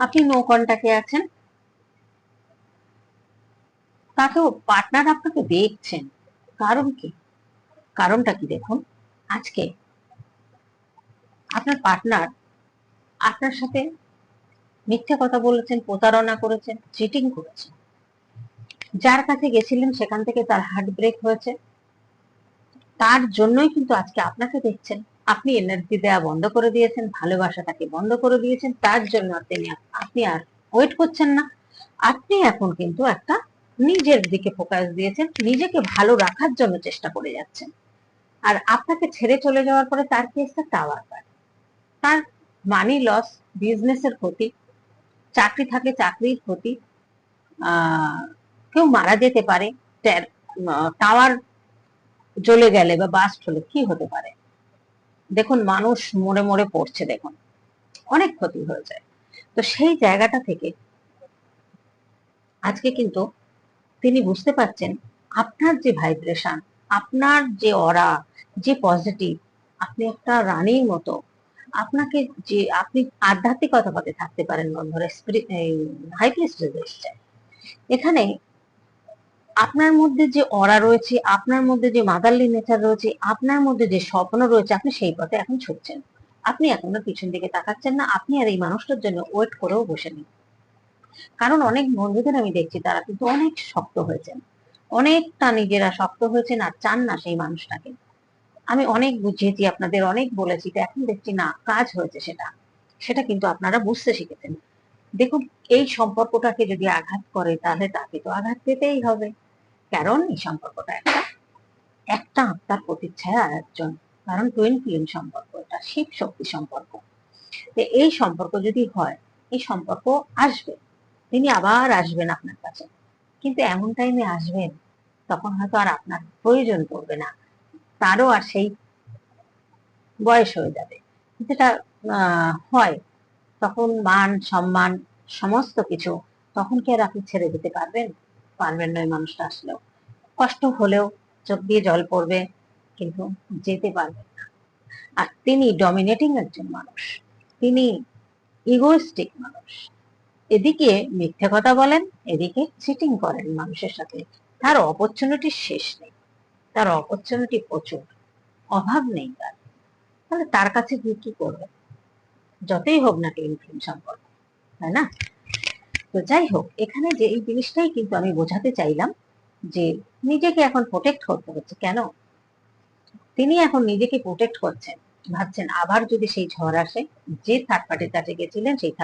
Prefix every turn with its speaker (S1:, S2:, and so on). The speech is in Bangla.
S1: আপনি নো কন্টাক্টে আছেন? তাকেও পার্টনার আপনাকে দেখছেন। কারণ কি? কারণটা কি দেখুন? আজকে আপনার পার্টনার আপনার সাথে মিথ্যে কথা বলেছেন, প্রতারণা করেছেন চিটিং করেছেন। যার কাছে গেছিলেন সেখান থেকে তার হার্ট ব্রেক হয়েছে। তার জন্যই কিন্তু আজকে আপনাকে দেখছেন। আপনি এনার্জি দেওয়া বন্ধ করে দিয়েছেন ভালোবাসাটাকে বন্ধ করে দিয়েছেন, তার জন্য আপনি আর ওয়েট করছেন না। আপনি এখন কিন্তু একটা নিজের দিকে ফোকাস দিয়েছেন, নিজেকে ভালো রাখার জন্য চেষ্টা করে যাচ্ছেন। আর আপনাকে ছেড়ে চলে যাওয়ার পরে তার কি কেসটা টাওয়ার পায়? তার মানি লস বিজনেসের ক্ষতি, চাকরি থাকে চাকরির ক্ষতি কেউ মারা যেতে পারে টাওয়ার জ্বলে গেলে বা বাস্ট হলে কি হতে পারে? দেখুন, মানুষ মরে মরে পড়ছে, দেখুন। অনেক ক্ষতি হয়ে যায়। তো সেই জায়গাটা থেকে আজকে কিন্তু তিনি বুঝতে পারছেন, আপনার যে ভাইব্রেশন, আপনার যে অরা, যে পজিটিভ, আপনি একটা রানীর মতো, আপনাকে যে, আপনি আধ্যাত্মিকতা পথে থাকতে পারেন বন্ধুরা এখানে আপনার মধ্যে যে অরা রয়েছে, আপনার মধ্যে যে মাদারলি নেচার রয়েছে, আপনার মধ্যে যে স্বপ্ন রয়েছে, আপনি সেই পথে এখন ছুটছেন। আপনি এখনও পিছন দিকে তাকাচ্ছেন না, আপনি আর এই মানুষটার জন্য ওয়েট করেও বসে নেই। কারণ অনেক বন্ধুদের আমি দেখছি, তারা কিন্তু অনেক শক্ত হয়েছেন। অনেকটা নিজেরা শক্ত হয়েছেন আর চান না সেই মানুষটাকে। আমি অনেক বুঝিয়েছি আপনাদের, অনেক বলেছি, তো এখন দেখছি না, কাজ হয়েছে সেটা। সেটা কিন্তু আপনারা বুঝতে শিখেছেন। দেখুন, এই সম্পর্কটাকে যদি আঘাত করে, তাহলে তাকে তো আঘাত পেতেই হবে। কারণ এই সম্পর্কটা একটা। একটা আত্মার প্রতিচ্ছায়া আর একজন। কারণ টুইন ফিল্ম সম্পর্ক, এটা শিব শক্তি সম্পর্ক। তো এই সম্পর্ক যদি হয়, এই সম্পর্ক আসবে। তিনি আবার আসবেন আপনার কাছে। কিন্তু এমন টাইমে আসবেন, তখন হয়তো আর আপনার প্রয়োজন পড়বে না। তারও আর সেই বয়স হয়ে যাবে। যেটা হয়। তখন মান, সম্মান, সমস্ত কিছু, তখন কি আর আপনি ছেড়ে দিতে পারবেন? পারবেন না মানুষটা আসলেও। কষ্ট হলেও চোখ দিয়ে জল পড়বে, কিন্তু যেতে পারবেন না। আর তিনি ডমিনেটিং একজন মানুষ। তিনি ইগোইস্টিক মানুষ। এদিকে মিথ্যে কথা বলেন, এদিকে চিটিং করেন মানুষের সাথে। তার অপরচুনিটি শেষ নেই। তার অপরচুনিটি প্রচুর। অভাব নেই তার। তাহলে তার কাছে গিয়ে কি করবে? যতই হোক না ফিল্ম সম্পর্ক, তাই না? তো যাই হোক, এখানে যে এই জিনিসটাই কিন্তু আমি বোঝাতে চাইলাম যে নিজেকে এখন প্রোটেক্ট করতে হচ্ছে কেন? তিনি এখন নিজেকে প্রোটেক্ট করছেন। ভাবছেন আবার যদি সেই ঝড় আসে, যে থার্ড পার্টির কাছে গেছিলেন, সেই থার্ড